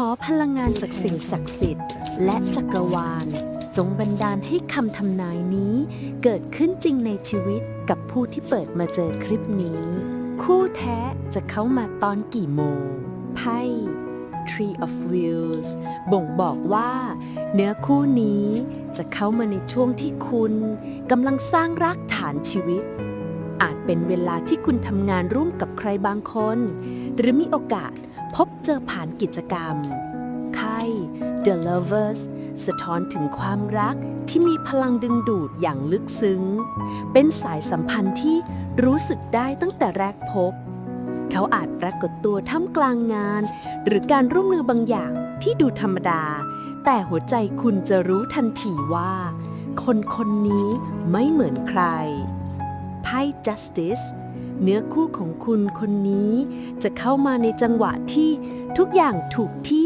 ขอพลังงานจากสิ่งศักดิ์สิทธิ์ และจักรวาล จงบันดาลให้คำทำนายนี้ เกิดขึ้นจริงในชีวิตกับผู้ที่เปิดมาเจอคลิปนี้ คู่แท้จะเข้ามาตอนกี่โมง ไพ่ Tree of Wheels บ่งบอกว่า เนื้อคู่นี้จะเข้ามาในช่วงที่คุณกำลังสร้างรากฐานชีวิต อาจเป็นเวลาที่คุณทำงานร่วมกับใครบางคน หรือมีโอกาส พบเจอผ่านกิจกรรมไพ่ The Lovers สะท้อนถึงความรักที่มีพลังดึงดูดอย่างลึกซึ้ง เป็นสายสัมพันธ์ที่รู้สึกได้ตั้งแต่แรกพบ เขาอาจปรากฏตัวท่ามกลางงาน หรือการร่วมมือบางอย่างที่ดูธรรมดา แต่หัวใจคุณจะรู้ทันทีว่า คนคนนี้ไม่เหมือนใครไพ่ justice เนื้อคู่ของคุณคนนี้จะเข้ามาในจังหวะที่ทุกอย่างถูกที่